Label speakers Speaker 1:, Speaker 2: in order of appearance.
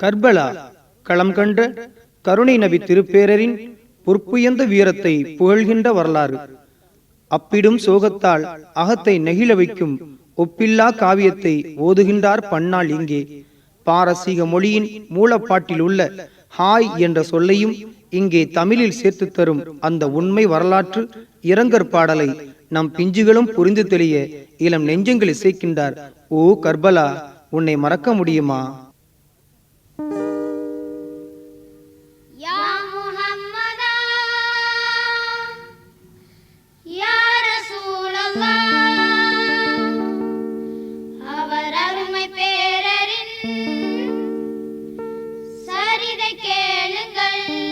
Speaker 1: Karbala களம் கண்ட கருணை நபி திருப்பேரரின் பொற்புயந்த வீரத்தை புகழ்கின்ற வரலாறு. அப்பிடும் சோகத்தால் அகத்தை நெகிழ வைக்கும் ஒப்பில்லா காவியத்தை ஓதுகின்றார் பன்னால் இங்கே. பாரசீக மொழியின் மூலப்பாட்டில் உள்ள ஹாய் என்ற சொல்லையும் இங்கே தமிழில் சேர்த்து தரும் அந்த உண்மை வரலாற்று இரங்கற் பாடலை நம் பிஞ்சுகளும் புரிந்து தெளிய இளம் நெஞ்சங்கள் இசைக்கின்றார். ஓ கர்பலா உன்னை மறக்க முடியுமா?
Speaker 2: கேளுங்கள்.